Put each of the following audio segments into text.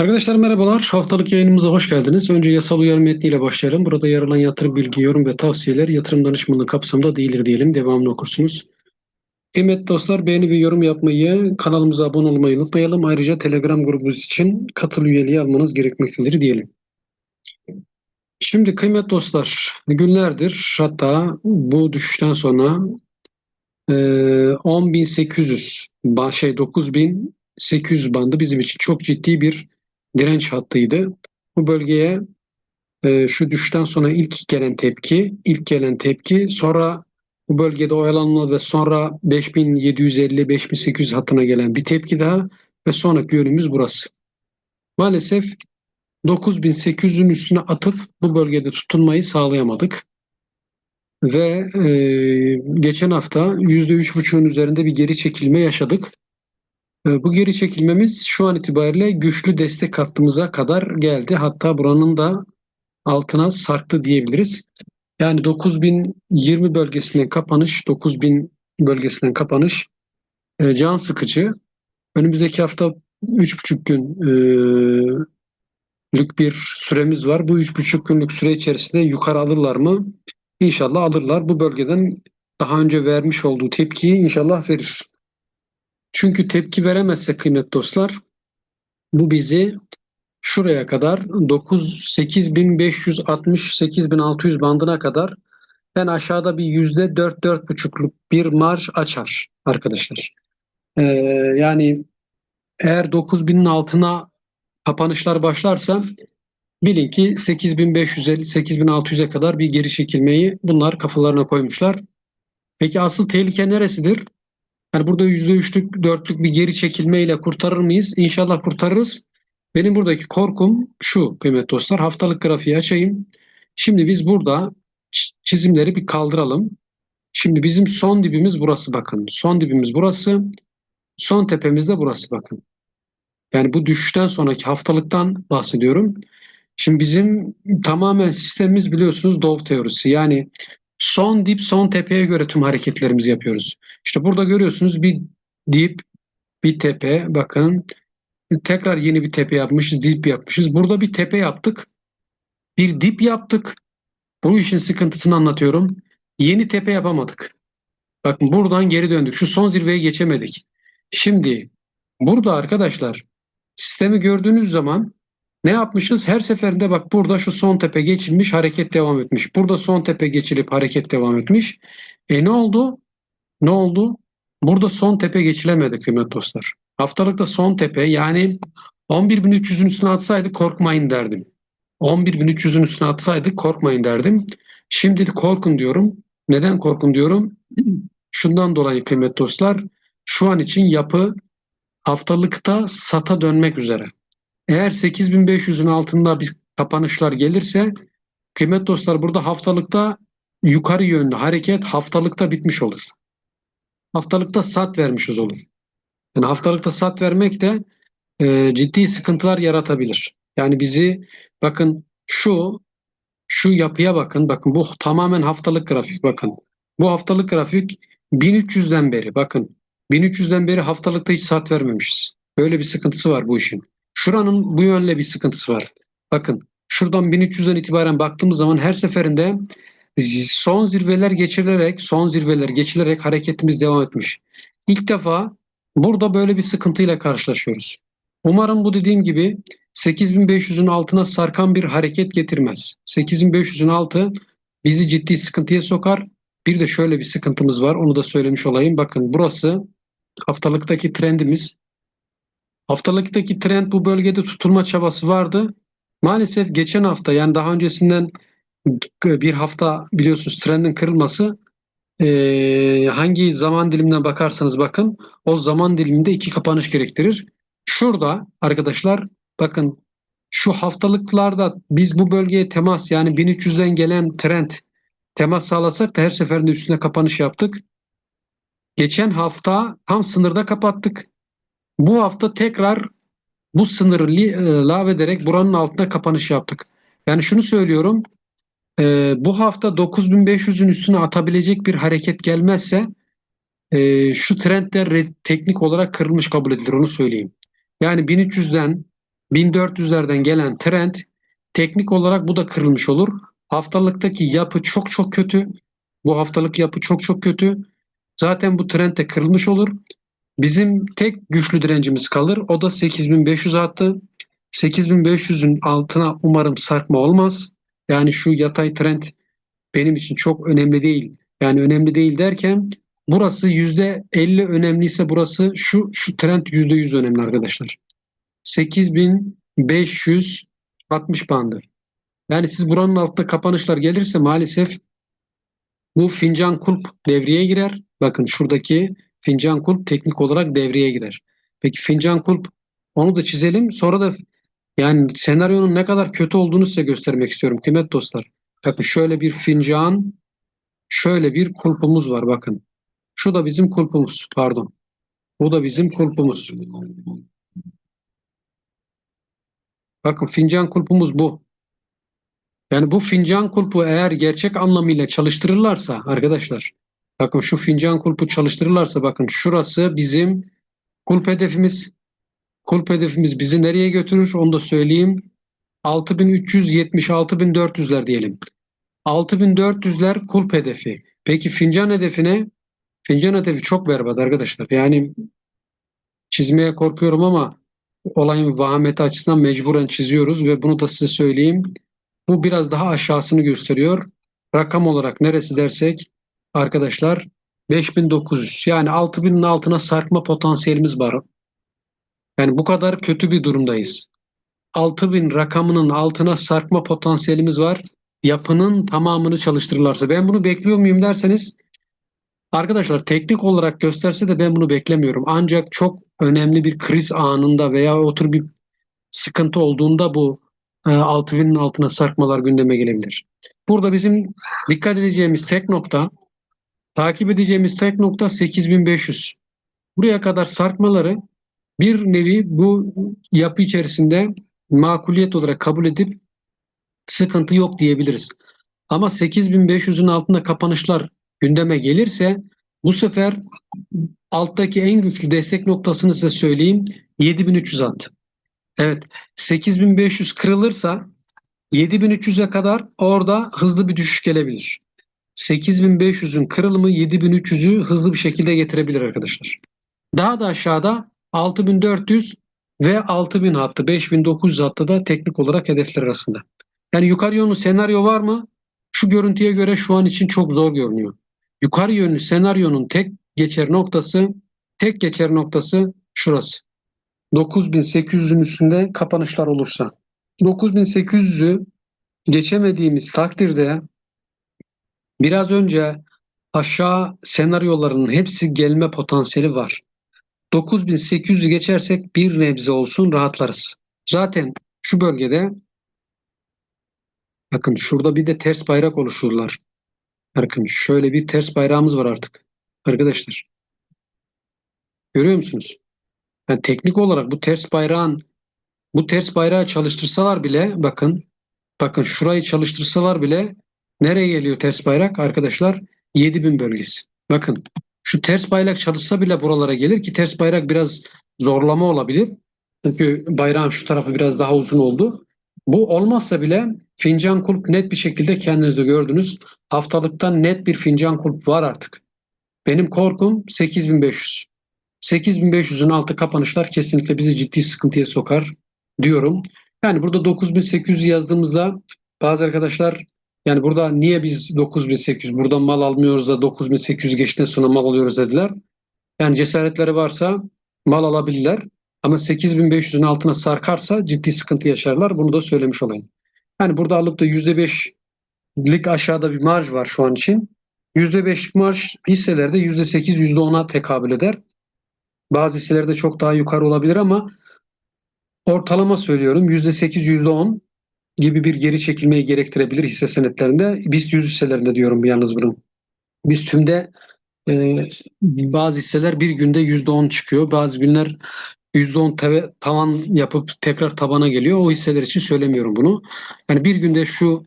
Arkadaşlar merhabalar. Haftalık yayınımıza hoş geldiniz. Önce yasal uyarı metniyle başlayalım. Burada yer alan yatırım bilgi, yorum ve tavsiyeler yatırım danışmanlığı kapsamında değildir diyelim. Devamını okursunuz. Kıymetli dostlar beğeni ve yorum yapmayı, kanalımıza abone olmayı unutmayalım. Ayrıca Telegram grubumuz için katıl üyeliği almanız gerekmektedir diyelim. Şimdi kıymetli dostlar günlerdir hatta bu düşüşten sonra e, 10.800 ba- şey 9.800 bandı bizim için çok ciddi bir direnç hattıydı. Bu bölgeye e, şu düşüşten sonra ilk gelen tepki, ilk gelen tepki sonra bu bölgede oyalanma ve sonra 5750-5800 hattına gelen bir tepki daha ve sonraki yönümüz burası. Maalesef 9800'ün üstüne atıp bu bölgede tutunmayı sağlayamadık. Ve e, geçen hafta %3,5'ün üzerinde bir geri çekilme yaşadık. E, bu geri çekilmemiz şu an itibariyle güçlü destek hattımıza kadar geldi. Hatta buranın da altına sarktı diyebiliriz. Yani 9020 bölgesinden kapanış, 9000 bölgesinden kapanış e, can sıkıcı. Önümüzdeki hafta 3,5 gün e, bir süremiz var. Bu 3,5 günlük süre içerisinde yukarı alırlar mı? İnşallah alırlar. Bu bölgeden daha önce vermiş olduğu tepkiyi inşallah verir. Çünkü tepki veremezse kıymetli dostlar bu bizi şuraya kadar 9 8560 8600 bandına kadar ben aşağıda bir yüzde 4 4,5'luk bir marj açar arkadaşlar. Ee, yani eğer 9000'in altına kapanışlar başlarsa bilin ki 8550 8600'e kadar bir geri çekilmeyi bunlar kafalarına koymuşlar. Peki asıl tehlike neresidir? Yani burada %3'lük, 4'lük bir geri çekilmeyle kurtarır mıyız? İnşallah kurtarırız. Benim buradaki korkum şu kıymetli dostlar. Haftalık grafiği açayım. Şimdi biz burada çizimleri bir kaldıralım. Şimdi bizim son dibimiz burası bakın. Son dibimiz burası. Son tepemiz de burası bakın. Yani bu düşüşten sonraki haftalıktan bahsediyorum. Şimdi bizim tamamen sistemimiz biliyorsunuz Dove teorisi. Yani son dip son tepeye göre tüm hareketlerimizi yapıyoruz. İşte burada görüyorsunuz bir dip bir tepe bakın tekrar yeni bir tepe yapmışız dip yapmışız. Burada bir tepe yaptık. Bir dip yaptık. Bu işin sıkıntısını anlatıyorum. Yeni tepe yapamadık. Bakın buradan geri döndük. Şu son zirveye geçemedik. Şimdi burada arkadaşlar sistemi gördüğünüz zaman ne yapmışız? Her seferinde bak burada şu son tepe geçilmiş hareket devam etmiş. Burada son tepe geçilip hareket devam etmiş. E ne oldu? Ne oldu? Burada son tepe geçilemedi kıymetli dostlar. Haftalıkta son tepe yani 11.300'ün üstüne atsaydı korkmayın derdim. 11.300'ün üstüne atsaydı korkmayın derdim. Şimdi de korkun diyorum. Neden korkun diyorum? Şundan dolayı kıymetli dostlar şu an için yapı haftalıkta sata dönmek üzere. Eğer 8500'ün altında bir kapanışlar gelirse kıymet dostlar burada haftalıkta yukarı yönlü hareket haftalıkta bitmiş olur. Haftalıkta sat vermişiz olur. Yani haftalıkta sat vermek de e, ciddi sıkıntılar yaratabilir. Yani bizi bakın şu şu yapıya bakın. Bakın bu tamamen haftalık grafik bakın. Bu haftalık grafik 1300'den beri bakın 1300'den beri haftalıkta hiç sat vermemişiz. Böyle bir sıkıntısı var bu işin. Şuranın bu yönle bir sıkıntısı var. Bakın şuradan 1300'den itibaren baktığımız zaman her seferinde son zirveler geçilerek, son zirveler geçilerek hareketimiz devam etmiş. İlk defa burada böyle bir sıkıntıyla karşılaşıyoruz. Umarım bu dediğim gibi 8500'ün altına sarkan bir hareket getirmez. 8500'ün altı bizi ciddi sıkıntıya sokar. Bir de şöyle bir sıkıntımız var. Onu da söylemiş olayım. Bakın burası haftalıktaki trendimiz. Haftalıktaki trend bu bölgede tutulma çabası vardı. Maalesef geçen hafta yani daha öncesinden bir hafta biliyorsunuz trendin kırılması e, hangi zaman dilimine bakarsanız bakın o zaman diliminde iki kapanış gerektirir. Şurada arkadaşlar bakın şu haftalıklarda biz bu bölgeye temas yani 1300'den gelen trend temas sağlasak da her seferinde üstüne kapanış yaptık. Geçen hafta tam sınırda kapattık. Bu hafta tekrar bu sınırı ilave ederek buranın altında kapanış yaptık. Yani şunu söylüyorum. E, bu hafta 9500'ün üstüne atabilecek bir hareket gelmezse e, şu trendler teknik olarak kırılmış kabul edilir onu söyleyeyim. Yani 1300'den 1400'lerden gelen trend teknik olarak bu da kırılmış olur. Haftalıktaki yapı çok çok kötü. Bu haftalık yapı çok çok kötü. Zaten bu trend de kırılmış olur. Bizim tek güçlü direncimiz kalır. O da 8500 hattı. 8500'ün altına umarım sarkma olmaz. Yani şu yatay trend benim için çok önemli değil. Yani önemli değil derken burası %50 önemliyse burası şu şu trend %100 önemli arkadaşlar. 8560 bandı. Yani siz buranın altında kapanışlar gelirse maalesef bu fincan kulp devreye girer. Bakın şuradaki fincan kulp teknik olarak devreye girer. Peki fincan kulp onu da çizelim. Sonra da yani senaryonun ne kadar kötü olduğunu size göstermek istiyorum kıymetli dostlar. Bakın şöyle bir fincan, şöyle bir kulpumuz var bakın. Şu da bizim kulpumuz pardon. Bu da bizim kulpumuz. Bakın fincan kulpumuz bu. Yani bu fincan kulpu eğer gerçek anlamıyla çalıştırırlarsa arkadaşlar bakın şu fincan kulpu çalıştırırlarsa bakın şurası bizim kulp hedefimiz. Kulp hedefimiz bizi nereye götürür onu da söyleyeyim. 6370-6400'ler diyelim. 6400'ler kulp hedefi. Peki fincan hedefine fincan hedefi çok berbat arkadaşlar. Yani çizmeye korkuyorum ama olayın vahameti açısından mecburen çiziyoruz ve bunu da size söyleyeyim. Bu biraz daha aşağısını gösteriyor. Rakam olarak neresi dersek arkadaşlar 5900 yani 6000'in altına sarkma potansiyelimiz var. Yani bu kadar kötü bir durumdayız. 6000 rakamının altına sarkma potansiyelimiz var. Yapının tamamını çalıştırırlarsa. Ben bunu bekliyor muyum derseniz arkadaşlar teknik olarak gösterse de ben bunu beklemiyorum. Ancak çok önemli bir kriz anında veya otur bir sıkıntı olduğunda bu 6000'in altına sarkmalar gündeme gelebilir. Burada bizim dikkat edeceğimiz tek nokta takip edeceğimiz tek nokta 8500. Buraya kadar sarkmaları bir nevi bu yapı içerisinde makuliyet olarak kabul edip sıkıntı yok diyebiliriz. Ama 8500'ün altında kapanışlar gündeme gelirse bu sefer alttaki en güçlü destek noktasını size söyleyeyim 7300 at. Evet 8500 kırılırsa 7300'e kadar orada hızlı bir düşüş gelebilir. 8500'ün kırılımı 7300'ü hızlı bir şekilde getirebilir arkadaşlar. Daha da aşağıda 6400 ve 6000 hattı 5900 hattı da teknik olarak hedefler arasında. Yani yukarı yönlü senaryo var mı? Şu görüntüye göre şu an için çok zor görünüyor. Yukarı yönlü senaryonun tek geçer noktası tek geçer noktası şurası. 9800'ün üstünde kapanışlar olursa. 9800'ü geçemediğimiz takdirde biraz önce aşağı senaryoların hepsi gelme potansiyeli var. 9800'ü geçersek bir nebze olsun rahatlarız. Zaten şu bölgede bakın şurada bir de ters bayrak oluştururlar. Bakın şöyle bir ters bayrağımız var artık. Arkadaşlar. Görüyor musunuz? Yani teknik olarak bu ters bayrağın bu ters bayrağı çalıştırsalar bile bakın bakın şurayı çalıştırsalar bile nereye geliyor ters bayrak arkadaşlar? 7000 bölgesi. Bakın şu ters bayrak çalışsa bile buralara gelir ki ters bayrak biraz zorlama olabilir. Çünkü bayrağın şu tarafı biraz daha uzun oldu. Bu olmazsa bile fincan kulp net bir şekilde kendiniz de gördünüz. Haftalıktan net bir fincan kulp var artık. Benim korkum 8500. 8500'ün altı kapanışlar kesinlikle bizi ciddi sıkıntıya sokar diyorum. Yani burada 9800 yazdığımızda bazı arkadaşlar yani burada niye biz 9800 buradan mal almıyoruz da 9800 geçten sonra mal alıyoruz dediler. Yani cesaretleri varsa mal alabilirler. Ama 8500'ün altına sarkarsa ciddi sıkıntı yaşarlar. Bunu da söylemiş olayım. Yani burada alıp da %5'lik aşağıda bir marj var şu an için. %5'lik marj hisselerde %8, %10'a tekabül eder. Bazı hisselerde çok daha yukarı olabilir ama ortalama söylüyorum %8, %10 gibi bir geri çekilmeyi gerektirebilir hisse senetlerinde. BIST 100 hisselerinde diyorum yalnız bunu. BIST tümde e, bazı hisseler bir günde %10 çıkıyor. Bazı günler %10 tavan yapıp tekrar tabana geliyor. O hisseler için söylemiyorum bunu. Yani bir günde şu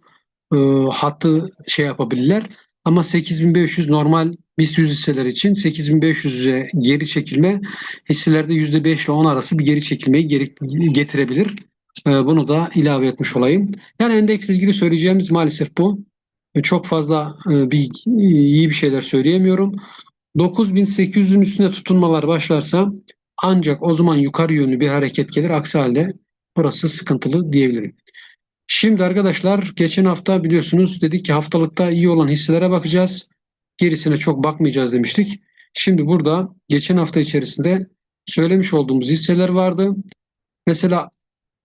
e, hattı şey yapabilirler. Ama 8500 normal BIST 100 hisseler için 8500'e geri çekilme hisselerde %5 ile 10 arası bir geri çekilmeyi getirebilir. E, bunu da ilave etmiş olayım. Yani endeksle ilgili söyleyeceğimiz maalesef bu. E, çok fazla e, bir iyi bir şeyler söyleyemiyorum. 9800'ün üstüne tutunmalar başlarsa ancak o zaman yukarı yönlü bir hareket gelir. Aksi halde burası sıkıntılı diyebilirim. Şimdi arkadaşlar geçen hafta biliyorsunuz dedik ki haftalıkta iyi olan hisselere bakacağız. Gerisine çok bakmayacağız demiştik. Şimdi burada geçen hafta içerisinde söylemiş olduğumuz hisseler vardı. Mesela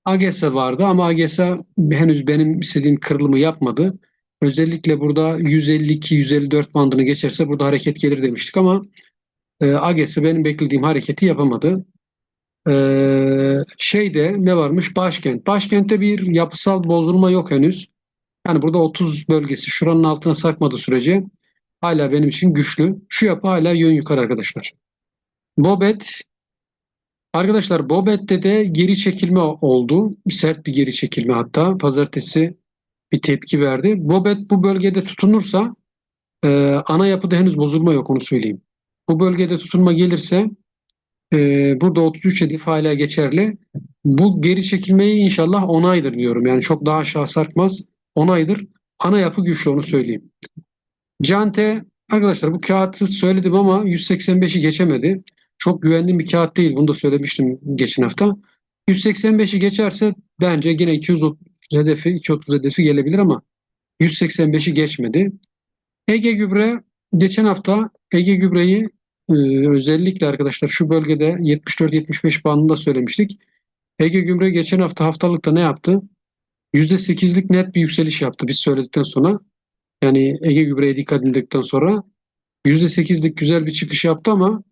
AGESA vardı ama AGESA henüz benim istediğim kırılımı yapmadı. Özellikle burada 152-154 bandını geçerse burada hareket gelir demiştik ama e, AGESA benim beklediğim hareketi yapamadı. E, şeyde ne varmış? Başkent. Başkentte bir yapısal bozulma yok henüz. Yani burada 30 bölgesi şuranın altına sarkmadığı sürece hala benim için güçlü. Şu yapı hala yön yukarı arkadaşlar. Bobet Arkadaşlar Bobet'te de geri çekilme oldu. Sert bir geri çekilme hatta. Pazartesi bir tepki verdi. Bobet bu bölgede tutunursa e, ana yapıda henüz bozulma yok onu söyleyeyim. Bu bölgede tutunma gelirse e, burada 33 hedef hala geçerli. Bu geri çekilmeyi inşallah onaydır diyorum. Yani çok daha aşağı sarkmaz. Onaydır. Ana yapı güçlü onu söyleyeyim. Cante arkadaşlar bu kağıtı söyledim ama 185'i geçemedi. Çok güvendiğim bir kağıt değil. Bunu da söylemiştim geçen hafta. 185'i geçerse bence yine 230 hedefi, 230 hedefi gelebilir ama 185'i geçmedi. Ege Gübre geçen hafta Ege Gübre'yi e, özellikle arkadaşlar şu bölgede 74-75 bandında söylemiştik. Ege Gübre geçen hafta haftalıkta ne yaptı? %8'lik net bir yükseliş yaptı biz söyledikten sonra. Yani Ege Gübre'ye dikkat edildikten sonra %8'lik güzel bir çıkış yaptı ama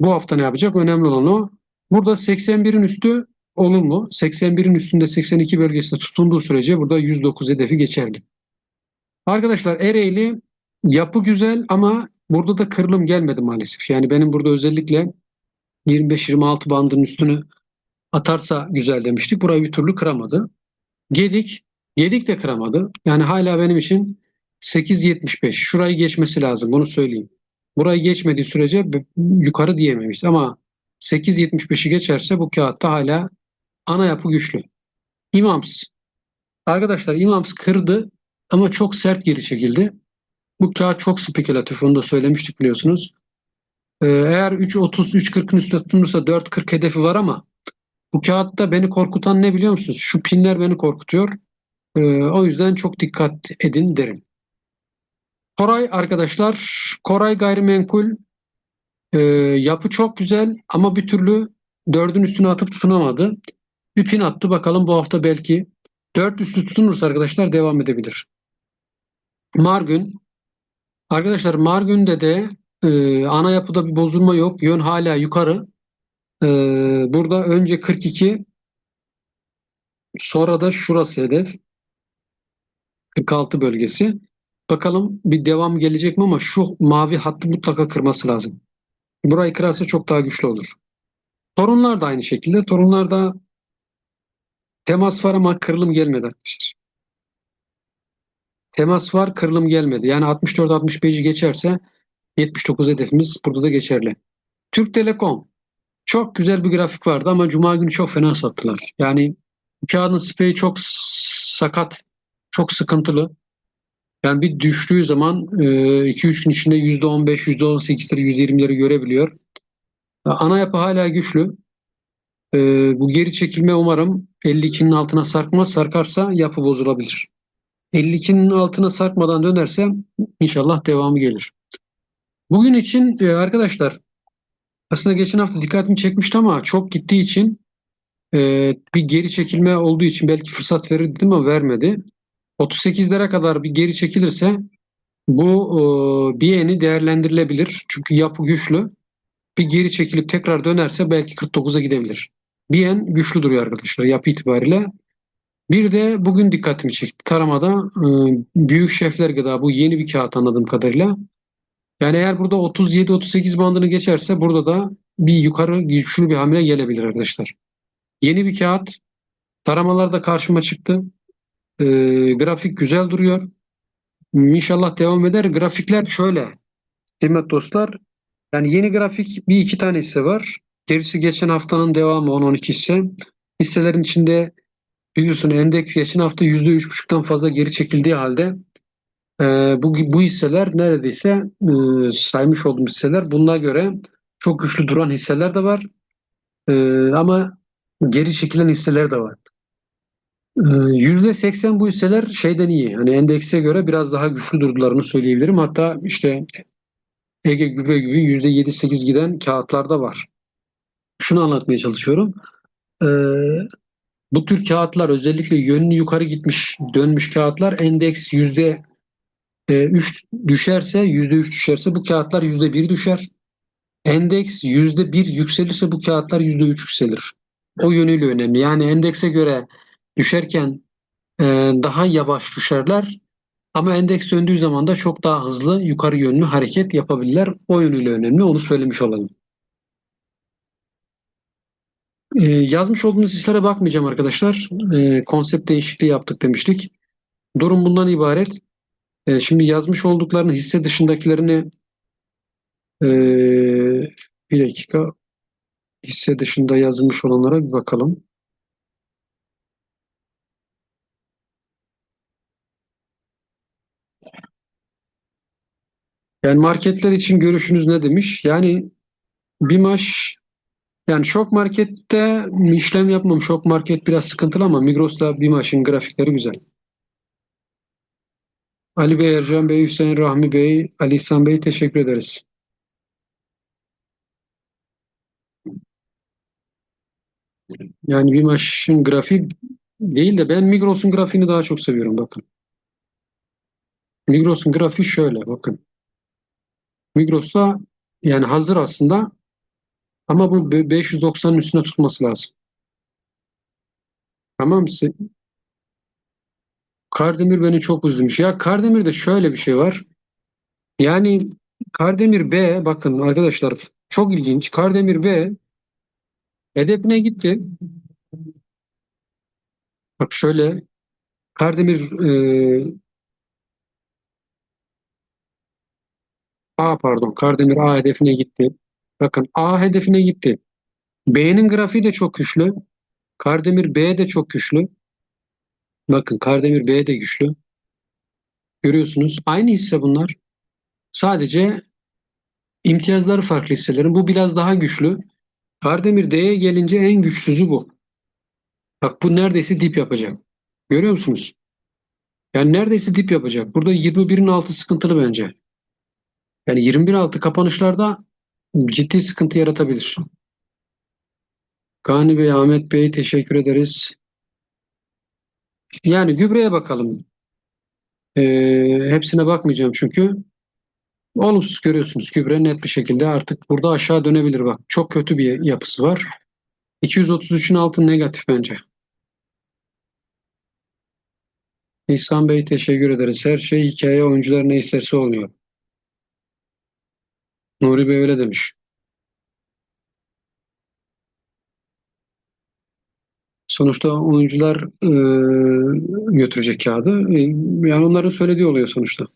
bu hafta ne yapacak? Önemli olan o. Burada 81'in üstü olumlu. 81'in üstünde 82 bölgesinde tutunduğu sürece burada 109 hedefi geçerli. Arkadaşlar Ereğli yapı güzel ama burada da kırılım gelmedi maalesef. Yani benim burada özellikle 25-26 bandının üstünü atarsa güzel demiştik. Burayı bir türlü kıramadı. Gedik, Gedik de kıramadı. Yani hala benim için 8.75. Şurayı geçmesi lazım. Bunu söyleyeyim. Burayı geçmediği sürece yukarı diyememiş. Ama 8.75'i geçerse bu kağıtta hala ana yapı güçlü. İmams. Arkadaşlar İmams kırdı ama çok sert geri çekildi. Bu kağıt çok spekülatif. Onu da söylemiştik biliyorsunuz. Ee, eğer 3.30, 3.40'ın üstünde tutunursa 4.40 hedefi var ama bu kağıtta beni korkutan ne biliyor musunuz? Şu pinler beni korkutuyor. Ee, o yüzden çok dikkat edin derim. Koray arkadaşlar, Koray gayrimenkul e, yapı çok güzel ama bir türlü dördün üstüne atıp tutunamadı. Bir pin attı bakalım bu hafta belki dört üstü tutunursa arkadaşlar devam edebilir. Margün arkadaşlar Margün'de de e, ana yapıda bir bozulma yok. Yön hala yukarı. E, burada önce 42 sonra da şurası hedef. 46 bölgesi. Bakalım bir devam gelecek mi ama şu mavi hattı mutlaka kırması lazım. Burayı kırarsa çok daha güçlü olur. Torunlar da aynı şekilde. Torunlarda temas var ama kırılım gelmedi arkadaşlar. Temas var, kırılım gelmedi. Yani 64-65'i geçerse 79 hedefimiz burada da geçerli. Türk Telekom. Çok güzel bir grafik vardı ama Cuma günü çok fena sattılar. Yani kağıdın spreyi çok sakat, çok sıkıntılı. Yani bir düştüğü zaman 2-3 gün içinde %15, %18'leri, %20'leri görebiliyor. Ana yapı hala güçlü. E, bu geri çekilme umarım 52'nin altına sarkmaz. Sarkarsa yapı bozulabilir. 52'nin altına sarkmadan dönerse inşallah devamı gelir. Bugün için e, arkadaşlar aslında geçen hafta dikkatimi çekmişti ama çok gittiği için e, bir geri çekilme olduğu için belki fırsat verir dedim ama vermedi. 38'lere kadar bir geri çekilirse bu e, bir değerlendirilebilir. Çünkü yapı güçlü. Bir geri çekilip tekrar dönerse belki 49'a gidebilir. Bien güçlü duruyor arkadaşlar yapı itibariyle. Bir de bugün dikkatimi çekti. Taramada e, büyük şefler gıda bu yeni bir kağıt anladığım kadarıyla. Yani eğer burada 37-38 bandını geçerse burada da bir yukarı güçlü bir hamle gelebilir arkadaşlar. Yeni bir kağıt. Taramalar da karşıma çıktı. E, grafik güzel duruyor. İnşallah devam eder. Grafikler şöyle. Kıymet dostlar. Yani yeni grafik bir iki tane hisse var. Gerisi geçen haftanın devamı 10-12 hisse. Hisselerin içinde biliyorsun endeks geçen hafta yüzde üç buçuktan fazla geri çekildiği halde e, bu, bu hisseler neredeyse e, saymış olduğum hisseler bunlara göre çok güçlü duran hisseler de var. E, ama geri çekilen hisseler de var. Yüzde seksen bu hisseler şeyden iyi. Hani endekse göre biraz daha güçlü durdularını söyleyebilirim. Hatta işte Ege Gübre gibi yüzde yedi sekiz giden kağıtlar da var. Şunu anlatmaya çalışıyorum. Ee, bu tür kağıtlar özellikle yönlü yukarı gitmiş dönmüş kağıtlar endeks yüzde e, üç düşerse yüzde üç düşerse bu kağıtlar yüzde bir düşer. Endeks yüzde bir yükselirse bu kağıtlar yüzde üç yükselir. O yönüyle önemli. Yani endekse göre düşerken e, daha yavaş düşerler. Ama endeks döndüğü zaman da çok daha hızlı yukarı yönlü hareket yapabilirler. O yönüyle önemli. Onu söylemiş olalım. Ee, yazmış olduğunuz hislere bakmayacağım arkadaşlar. Ee, konsept değişikliği yaptık demiştik. Durum bundan ibaret. Ee, şimdi yazmış olduklarını hisse dışındakilerini ee, bir dakika hisse dışında yazılmış olanlara bir bakalım. Yani marketler için görüşünüz ne demiş? Yani BİMAŞ yani şok markette işlem yapmam. Şok market biraz sıkıntılı ama Migros'la BİMAŞ'ın grafikleri güzel. Ali Bey, Ercan Bey, Hüseyin Rahmi Bey, Ali İhsan Bey teşekkür ederiz. Yani BİMAŞ'ın grafiği değil de ben Migros'un grafiğini daha çok seviyorum bakın. Migros'un grafiği şöyle bakın. Migros'ta yani hazır aslında ama bu 590'ın üstüne tutması lazım. Tamam mı? Kardemir beni çok üzmüş. Ya Kardemir'de şöyle bir şey var. Yani Kardemir B bakın arkadaşlar çok ilginç. Kardemir B hedefine gitti. Bak şöyle Kardemir e, A pardon Kardemir A hedefine gitti. Bakın A hedefine gitti. B'nin grafiği de çok güçlü. Kardemir B de çok güçlü. Bakın Kardemir B de güçlü. Görüyorsunuz. Aynı hisse bunlar. Sadece imtiyazları farklı hisselerin. Bu biraz daha güçlü. Kardemir D'ye gelince en güçsüzü bu. Bak bu neredeyse dip yapacak. Görüyor musunuz? Yani neredeyse dip yapacak. Burada 21'in altı sıkıntılı bence. Yani 21 altı kapanışlarda ciddi sıkıntı yaratabilir. Gani Bey, Ahmet Bey teşekkür ederiz. Yani gübreye bakalım. Ee, hepsine bakmayacağım çünkü. Olumsuz görüyorsunuz. Gübre net bir şekilde artık burada aşağı dönebilir. Bak çok kötü bir yapısı var. 233'ün altı negatif bence. İhsan Bey teşekkür ederiz. Her şey hikaye oyuncular ne isterse oluyor. Nuri Bey öyle demiş. Sonuçta oyuncular e, götürecek kağıdı. E, yani onların söylediği oluyor sonuçta.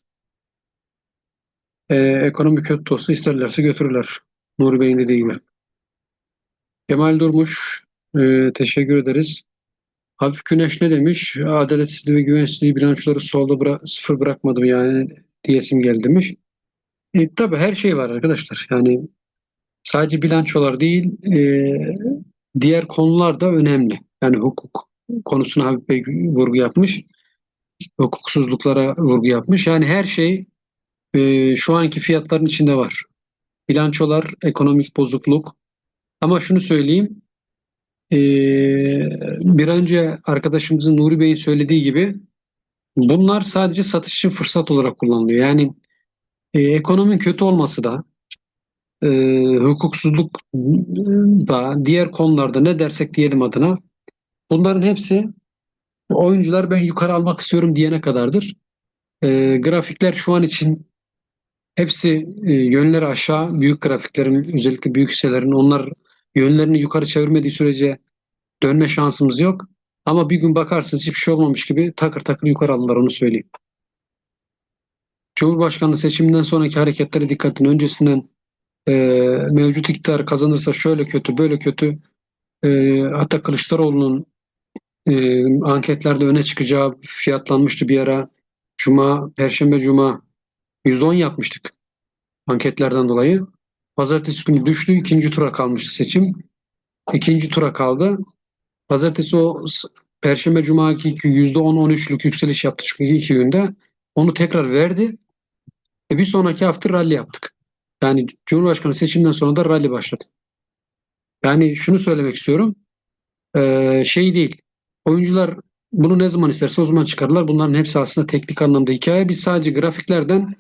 E, ekonomi kötü olsa isterlerse götürürler. Nuri Bey'in dediği gibi. Kemal Durmuş e, teşekkür ederiz. Hafif Güneş ne demiş? Adaletsizliği ve güvensizliği bilançoları solda bıra sıfır bırakmadım yani diyesim geldi demiş. E, tabii her şey var arkadaşlar. Yani sadece bilançolar değil e, diğer konular da önemli. Yani hukuk konusuna Habib Bey vurgu yapmış. Hukuksuzluklara vurgu yapmış. Yani her şey e, şu anki fiyatların içinde var. Bilançolar, ekonomik bozukluk. Ama şunu söyleyeyim. E, bir önce arkadaşımızın Nuri Bey'in söylediği gibi bunlar sadece satış için fırsat olarak kullanılıyor. Yani e, ekonominin kötü olması da e, hukuksuzluk da diğer konularda ne dersek diyelim adına bunların hepsi oyuncular ben yukarı almak istiyorum diyene kadardır. E, grafikler şu an için hepsi e, yönleri aşağı büyük grafiklerin özellikle büyük hisselerin onlar yönlerini yukarı çevirmediği sürece dönme şansımız yok. Ama bir gün bakarsınız hiçbir şey olmamış gibi takır takır yukarı alırlar onu söyleyeyim. Cumhurbaşkanlığı seçiminden sonraki hareketlere dikkatin öncesinden e, mevcut iktidar kazanırsa şöyle kötü böyle kötü e, hatta Kılıçdaroğlu'nun e, anketlerde öne çıkacağı fiyatlanmıştı bir ara. Cuma, Perşembe, Cuma %10 yapmıştık anketlerden dolayı. Pazartesi günü düştü. ikinci tura kalmıştı seçim. İkinci tura kaldı. Pazartesi o Perşembe, Cuma iki %10-13'lük yükseliş yaptı çünkü iki günde. Onu tekrar verdi. E bir sonraki hafta rally yaptık. Yani Cumhurbaşkanı seçiminden sonra da rally başladı. Yani şunu söylemek istiyorum. Ee, şey değil. Oyuncular bunu ne zaman isterse o zaman çıkarırlar. Bunların hepsi aslında teknik anlamda hikaye. Biz sadece grafiklerden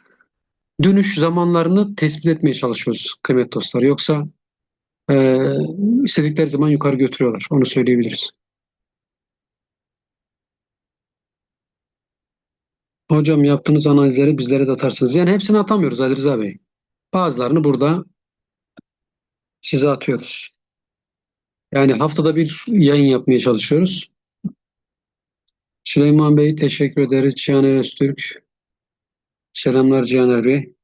dönüş zamanlarını tespit etmeye çalışıyoruz kıymetli dostlar. Yoksa e, istedikleri zaman yukarı götürüyorlar. Onu söyleyebiliriz. Hocam yaptığınız analizleri bizlere de atarsınız. Yani hepsini atamıyoruz Ali Rıza Bey. Bazılarını burada size atıyoruz. Yani haftada bir yayın yapmaya çalışıyoruz. Süleyman Bey teşekkür ederiz. Cihaner Öztürk. Selamlar Cihaner Bey.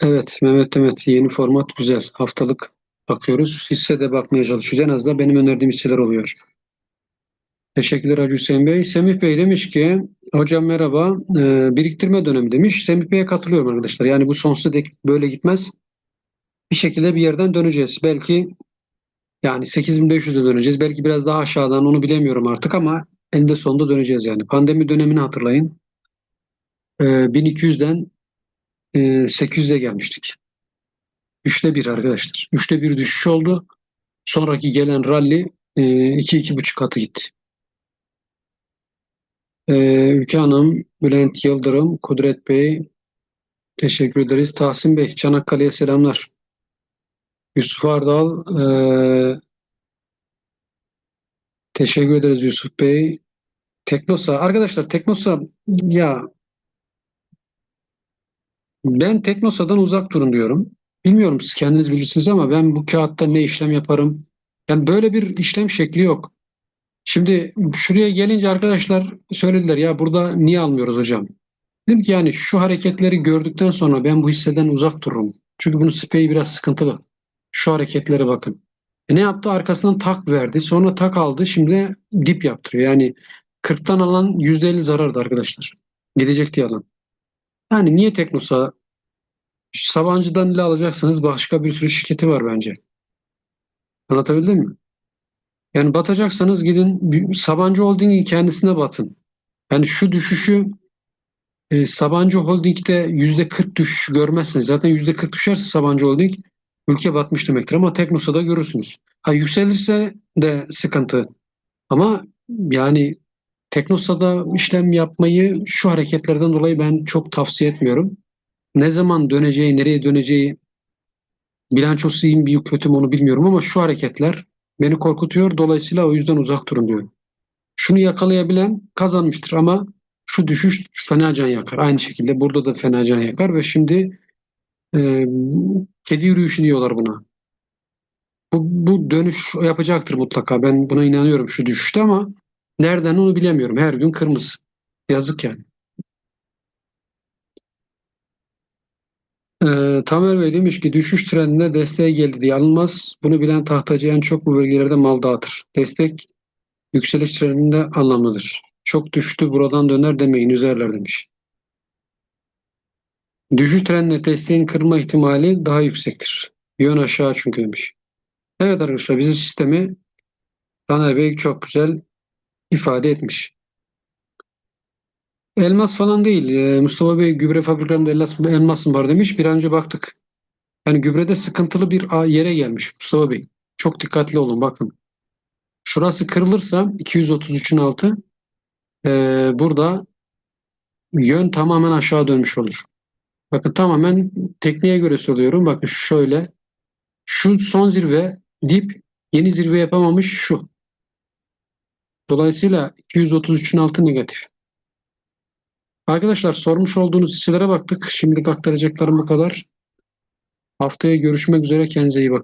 Evet Mehmet Demet yeni format güzel. Haftalık bakıyoruz. Hisse de bakmaya çalışıyoruz. En azından benim önerdiğim hisseler oluyor. Teşekkürler Hacı Hüseyin Bey. Semih Bey demiş ki hocam merhaba Ee, biriktirme dönemi demiş. Semih Bey'e katılıyorum arkadaşlar. Yani bu sonsuza dek böyle gitmez. Bir şekilde bir yerden döneceğiz. Belki yani 8500'de döneceğiz. Belki biraz daha aşağıdan onu bilemiyorum artık ama eninde sonunda döneceğiz yani. Pandemi dönemini hatırlayın. Ee, 1200'den e, 800'e gelmiştik. Üçte bir arkadaşlar. Üçte bir düşüş oldu. Sonraki gelen rally e, iki iki buçuk katı gitti. E, Ülke Hanım, Bülent Yıldırım, Kudret Bey teşekkür ederiz. Tahsin Bey, Çanakkale'ye selamlar. Yusuf Ardal e, teşekkür ederiz Yusuf Bey. Teknosa, arkadaşlar Teknosa ya ben Teknosa'dan uzak durun diyorum. Bilmiyorum siz kendiniz bilirsiniz ama ben bu kağıtta ne işlem yaparım? Yani böyle bir işlem şekli yok. Şimdi şuraya gelince arkadaşlar söylediler ya burada niye almıyoruz hocam? Dedim ki yani şu hareketleri gördükten sonra ben bu hisseden uzak dururum. Çünkü bunun SP'yi biraz sıkıntılı. Şu hareketlere bakın. E ne yaptı? Arkasından tak verdi. Sonra tak aldı. Şimdi dip yaptırıyor. Yani 40'tan alan %50 zarardı arkadaşlar. Gidecek diye alan. Yani niye Teknosa? Sabancı'dan ile alacaksınız. Başka bir sürü şirketi var bence. Anlatabildim mi? Yani batacaksanız gidin Sabancı Holding'in kendisine batın. Yani şu düşüşü e, Sabancı Holding'de yüzde 40 düşüş görmezsiniz. Zaten yüzde 40 düşerse Sabancı Holding ülke batmış demektir ama Teknosa'da görürsünüz. Ha yükselirse de sıkıntı. Ama yani Teknosa'da işlem yapmayı şu hareketlerden dolayı ben çok tavsiye etmiyorum. Ne zaman döneceği, nereye döneceği bilançosu iyi mi kötü mü onu bilmiyorum ama şu hareketler beni korkutuyor. Dolayısıyla o yüzden uzak durun diyorum. Şunu yakalayabilen kazanmıştır ama şu düşüş fena can yakar. Aynı şekilde burada da fena can yakar ve şimdi e, kedi yürüyüşü diyorlar buna. Bu, bu dönüş yapacaktır mutlaka. Ben buna inanıyorum şu düşüşte ama nereden onu bilemiyorum. Her gün kırmızı. Yazık yani. Ee, Tamer Bey demiş ki düşüş trendine desteğe geldi diye alınmaz. Bunu bilen tahtacı en çok bu bölgelerde mal dağıtır. Destek yükseliş trendinde anlamlıdır. Çok düştü buradan döner demeyin üzerler demiş. Düşüş trendine desteğin kırma ihtimali daha yüksektir. Yön aşağı çünkü demiş. Evet arkadaşlar bizim sistemi Taner Bey çok güzel ifade etmiş. Elmas falan değil. Ee, Mustafa Bey gübre fabrikalarında elmas, elmas var demiş. Bir an önce baktık. Yani gübrede sıkıntılı bir yere gelmiş Mustafa Bey. Çok dikkatli olun bakın. Şurası kırılırsa 233'ün altı ee, burada yön tamamen aşağı dönmüş olur. Bakın tamamen tekniğe göre söylüyorum. Bakın şöyle. Şu son zirve dip yeni zirve yapamamış şu. Dolayısıyla 233'ün altı negatif. Arkadaşlar sormuş olduğunuz hisselere baktık. Şimdilik aktaracaklarım bu kadar. Haftaya görüşmek üzere. Kendinize iyi bakın.